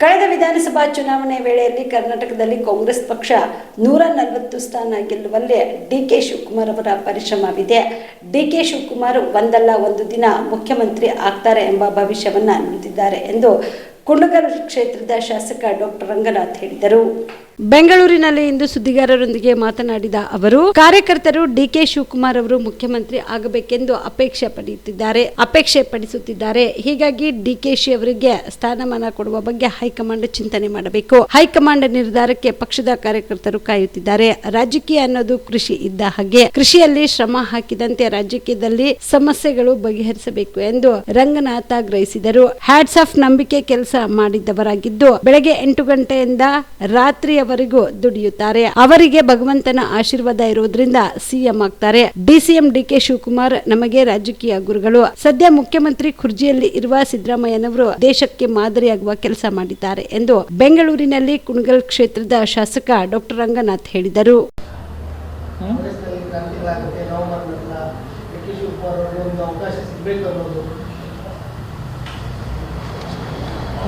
ಕಳೆದ ವಿಧಾನಸಭಾ ಚುನಾವಣೆ ವೇಳೆಯಲ್ಲಿ ಕರ್ನಾಟಕದಲ್ಲಿ ಕಾಂಗ್ರೆಸ್ ಪಕ್ಷ ನೂರ ನಲವತ್ತು ಸ್ಥಾನ ಗೆಲ್ಲುವಲ್ಲಿ ಡಿಕೆ ಶಿವಕುಮಾರ್ ಅವರ ಪರಿಶ್ರಮವಿದೆ. ಡಿ ಕೆ ಶಿವಕುಮಾರ್ ಒಂದಲ್ಲ ಒಂದು ದಿನ ಮುಖ್ಯಮಂತ್ರಿ ಆಗ್ತಾರೆ ಎಂಬ ಭವಿಷ್ಯವನ್ನು ನುಡಿದಿದ್ದಾರೆ ಎಂದು ಕುಂಡಗಲ್ ಕ್ಷೇತ್ರದ ಶಾಸಕ ಡಾಕ್ಟರ್ ರಂಗನಾಥ್ ಹೇಳಿದರು. ಬೆಂಗಳೂರಿನಲ್ಲಿ ಇಂದು ಸುದ್ದಿಗಾರರೊಂದಿಗೆ ಮಾತನಾಡಿದ ಅವರು, ಕಾರ್ಯಕರ್ತರು ಡಿಕೆ ಶಿವಕುಮಾರ್ ಅವರು ಮುಖ್ಯಮಂತ್ರಿ ಆಗಬೇಕೆಂದು ಅಪೇಕ್ಷೆ ಪಡೆಯುತ್ತಿದ್ದಾರೆ. ಅಪೇಕ್ಷೆ ಪಡಿಸುತ್ತಿದ್ದಾರೆ. ಹೀಗಾಗಿ ಡಿಕೆಶಿ ಅವರಿಗೆ ಸ್ಥಾನಮಾನ ಕೊಡುವ ಬಗ್ಗೆ ಹೈಕಮಾಂಡ್ ಚಿಂತನೆ ಮಾಡಬೇಕು. ಹೈಕಮಾಂಡ್ ನಿರ್ಧಾರಕ್ಕೆ ಪಕ್ಷದ ಕಾರ್ಯಕರ್ತರು ಕಾಯುತ್ತಿದ್ದಾರೆ. ರಾಜಕೀಯ ಅನ್ನೋದು ಕೃಷಿ ಇದ್ದ ಹಾಗೆ. ಕೃಷಿಯಲ್ಲಿ ಶ್ರಮ ಹಾಕಿದಂತೆ ರಾಜಕೀಯದಲ್ಲಿ ಸಮಸ್ಯೆಗಳು ಬಗೆಹರಿಸಬೇಕು ಎಂದು ರಂಗನಾಥ ಗ್ರಹಿಸಿದರು ಹ್ಯಾಟ್ಸ್ ಆಫ್ ನಂಬಿಕೆ ಕೆಲಸ ಮಾಡಿದ್ದವರಾಗಿದ್ದು, ಬೆಳಗ್ಗೆ ಎಂಟು ಗಂಟೆಯಿಂದ ರಾತ್ರಿಯವರೆಗೂ ದುಡಿಯುತ್ತಾರೆ. ಅವರಿಗೆ ಭಗವಂತನ ಆಶೀರ್ವಾದ ಇರುವುದರಿಂದ ಸಿಎಂ ಆಗ್ತಾರೆ. ಡಿಸಿಎಂ ಡಿಕೆ ಶಿವಕುಮಾರ್ ನಮಗೆ ರಾಜಕೀಯ ಗುರುಗಳು. ಸದ್ಯ ಮುಖ್ಯಮಂತ್ರಿ ಕುರ್ಜಿಯಲ್ಲಿ ಇರುವ ಸಿದ್ದರಾಮಯ್ಯನವರು ದೇಶಕ್ಕೆ ಮಾದರಿಯಾಗುವ ಕೆಲಸ ಮಾಡಿದ್ದಾರೆ ಎಂದು ಬೆಂಗಳೂರಿನಲ್ಲಿ ಕುಣಗಲ್ ಕ್ಷೇತ್ರದ ಶಾಸಕ ಡಾಕ್ಟರ್ ರಂಗನಾಥ್ ಹೇಳಿದರು.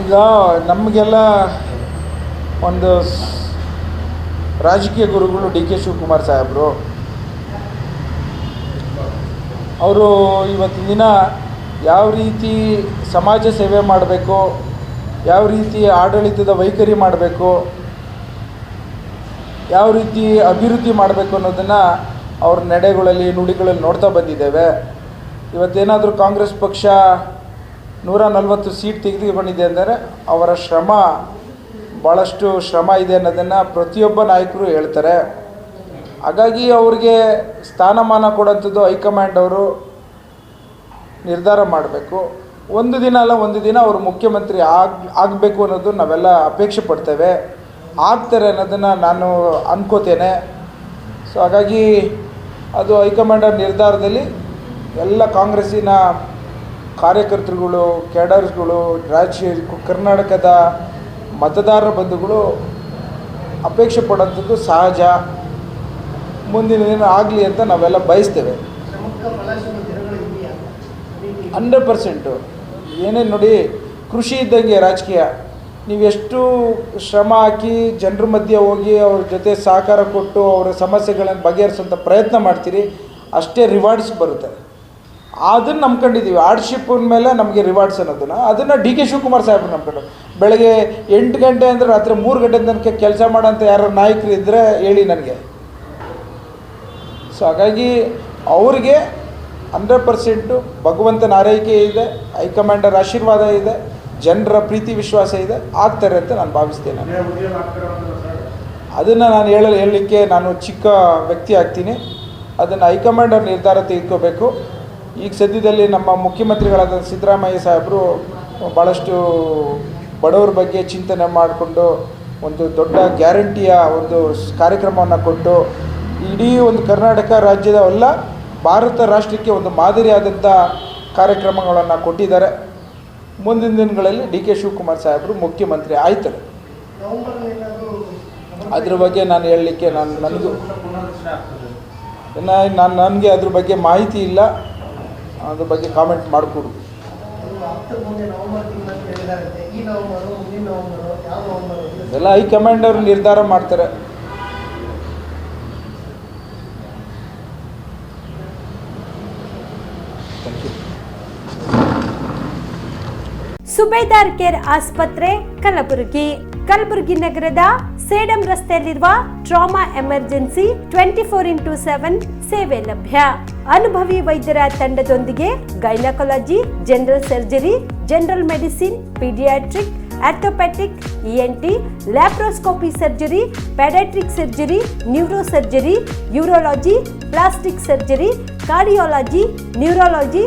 ಈಗ ನಮಗೆಲ್ಲ ಒಂದು ರಾಜಕೀಯ ಗುರುಗಳು ಡಿ ಕೆ ಶಿವಕುಮಾರ್ ಸಾಹೇಬರು. ಅವರು ಇವತ್ತಿನ ದಿನ ಯಾವ ರೀತಿ ಸಮಾಜ ಸೇವೆ ಮಾಡಬೇಕು, ಯಾವ ರೀತಿ ಆಡಳಿತದ ವೈಖರಿ ಮಾಡಬೇಕು, ಯಾವ ರೀತಿ ಅಭಿವೃದ್ಧಿ ಮಾಡಬೇಕು ಅನ್ನೋದನ್ನು ಅವ್ರ ನಡೆಗಳಲ್ಲಿ ನುಡಿಗಳಲ್ಲಿ ನೋಡ್ತಾ ಬಂದಿದ್ದೇವೆ. ಇವತ್ತೇನಾದರೂ ಕಾಂಗ್ರೆಸ್ ಪಕ್ಷ ನೂರ ನಲವತ್ತು ಸೀಟ್ ತೆಗೆದುಕೊಂಡಿದೆ ಅಂದರೆ ಅವರ ಶ್ರಮ ಭಾಳಷ್ಟು ಶ್ರಮ ಇದೆ ಅನ್ನೋದನ್ನು ಪ್ರತಿಯೊಬ್ಬ ನಾಯಕರು ಹೇಳ್ತಾರೆ. ಹಾಗಾಗಿ ಅವ್ರಿಗೆ ಸ್ಥಾನಮಾನ ಕೊಡೋಂಥದ್ದು ಹೈಕಮಾಂಡ್ ಅವರು ನಿರ್ಧಾರ ಮಾಡಬೇಕು. ಒಂದು ದಿನ ಅಲ್ಲ, ಒಂದು ದಿನ ಅವರು ಮುಖ್ಯಮಂತ್ರಿ ಆಗ, ಆಗಬೇಕು ಅನ್ನೋದು ನಾವೆಲ್ಲ ಅಪೇಕ್ಷೆ ಪಡ್ತೇವೆ. ಆಗ್ತಾರೆ ಅನ್ನೋದನ್ನು ನಾನು ಅನ್ಕೋತೇನೆ. ಸೊ ಹಾಗಾಗಿ ಅದು ಹೈಕಮಾಂಡರ್ ನಿರ್ಧಾರದಲ್ಲಿ ಎಲ್ಲ ಕಾಂಗ್ರೆಸ್ಸಿನ ಕಾರ್ಯಕರ್ತರುಗಳು, ಕ್ಯಾಡರ್ಸ್ಗಳು, ರಾಜ್ಯ, ಕರ್ನಾಟಕದ ಮತದಾರ ಬಂಧುಗಳು ಅಪೇಕ್ಷೆ ಪಡೋಂಥದ್ದು ಸಹಜ, ಮುಂದಿನ ದಿನ ಆಗಲಿ ಅಂತ ನಾವೆಲ್ಲ ಬಯಸ್ತೇವೆ. Hundred percent. ಏನೇನು ನೋಡಿ, ಕೃಷಿ ಇದ್ದಂಗೆ ರಾಜಕೀಯ. ನೀವು ಎಷ್ಟು ಶ್ರಮ ಹಾಕಿ ಜನರ ಮಧ್ಯೆ ಹೋಗಿ ಅವ್ರ ಜೊತೆ ಸಹಕಾರ ಕೊಟ್ಟು ಅವರ ಸಮಸ್ಯೆಗಳನ್ನು ಬಗೆಹರಿಸುವಂಥ ಪ್ರಯತ್ನ ಮಾಡ್ತೀರಿ, ಅಷ್ಟೇ ರಿವಾರ್ಡ್ಸ್ ಬರುತ್ತೆ. ಅದನ್ನು ನಂಬ್ಕೊಂಡಿದ್ದೀವಿ ಆರ್ಡ್ಶಿಪ್ ಮೇಲೆ ನಮಗೆ ರಿವಾರ್ಡ್ಸ್ ಅನ್ನೋದನ್ನು. ಅದನ್ನು ಡಿ ಕೆ ಶಿವಕುಮಾರ್ ಸಾಹೇಬ್ರು ನಂಬ್ಕೊಂಡು ಬೆಳಗ್ಗೆ ಎಂಟು ಗಂಟೆ ಅಂದರೆ ರಾತ್ರಿ ಮೂರು ಗಂಟೆ ತನಕ ಕೆಲಸ ಮಾಡೋಂಥ ಯಾರು ನಾಯಕರು ಇದ್ದರೆ ಹೇಳಿ ನನಗೆ. ಸೊ ಹಾಗಾಗಿ ಅವರಿಗೆ ಹಂಡ್ರೆಡ್ ಪರ್ಸೆಂಟು ಭಗವಂತನ ಆರೈಕೆ ಇದೆ, ಹೈಕಮಾಂಡರ್ ಆಶೀರ್ವಾದ ಇದೆ, ಜನರ ಪ್ರೀತಿ, ವಿಶ್ವಾಸ ಇದೆ, ಆಗ್ತಾರೆ ಅಂತ ನಾನು ಭಾವಿಸ್ತೇನೆ ಅದನ್ನು ನಾನು ಹೇಳಲು, ಹೇಳಲಿಕ್ಕೆ ನಾನು ಚಿಕ್ಕ ವ್ಯಕ್ತಿ ಆಗ್ತೀನಿ. ಅದನ್ನು ಹೈಕಮಾಂಡರ್ ನಿರ್ಧಾರ ತೆಗೆದುಕೋಬೇಕು. ಈಗ ಸದ್ಯದಲ್ಲಿ ನಮ್ಮ ಮುಖ್ಯಮಂತ್ರಿಗಳಾದ ಸಿದ್ದರಾಮಯ್ಯ ಸಾಹೇಬರು ಭಾಳಷ್ಟು ಬಡವರ ಬಗ್ಗೆ ಚಿಂತನೆ ಮಾಡಿಕೊಂಡು ಒಂದು ದೊಡ್ಡ ಗ್ಯಾರಂಟಿಯ ಒಂದು ಕಾರ್ಯಕ್ರಮವನ್ನು ಕೊಟ್ಟು ಇಡೀ ಒಂದು ಕರ್ನಾಟಕ ರಾಜ್ಯದ ಎಲ್ಲ ಭಾರತ ರಾಷ್ಟ್ರಕ್ಕೆ ಒಂದು ಮಾದರಿಯಾದಂಥ ಕಾರ್ಯಕ್ರಮಗಳನ್ನು ಕೊಟ್ಟಿದ್ದಾರೆ. ಮುಂದಿನ ದಿನಗಳಲ್ಲಿ ಡಿ ಕೆ ಶಿವಕುಮಾರ್ ಸಾಹೇಬರು ಮುಖ್ಯಮಂತ್ರಿ ಆಯ್ತಾರೆ. ಅದ್ರ ಬಗ್ಗೆ ನಾನು ಹೇಳಲಿಕ್ಕೆ ನಾನು ನನಗೂ ನಾನು ನನಗೆ ಅದ್ರ ಬಗ್ಗೆ ಮಾಹಿತಿ ಇಲ್ಲ. ಅದ್ರ ಬಗ್ಗೆ ಕಾಮೆಂಟ್ ಮಾಡಿಕೊಡು. ಎಲ್ಲ ಹೈಕಮಾಂಡ್ ಅವರು ನಿರ್ಧಾರ ಮಾಡ್ತಾರೆ. ಸುಬೇದಾರ್ ಕೇರ್ ಆಸ್ಪತ್ರೆ, ಕಲಬುರಗಿ. ಕಲಬುರಗಿ ನಗರದ ಸೇಡಂ ರಸ್ತೆಯಲ್ಲಿರುವ trauma emergency twenty four into seven ಸೇವೆ ಲಭ್ಯ. ಅನುಭವಿ ವೈದ್ಯರ ತಂಡದೊಂದಿಗೆ gynaecology, general surgery, general medicine, paediatric orthopaedic ENT laparoscopy surgery paediatric surgery neuro surgery urology, plastic surgery, cardiology, neurology,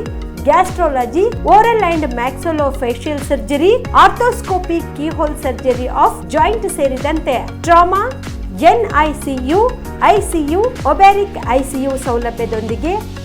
gastrology, oral and maxillofacial surgery, arthroscopy keyhole surgery of joint ಸೇರಿದಂತೆ trauma, NICU, ICU, obstetric ICU ಸೌಲಭ್ಯದೊಂದಿಗೆ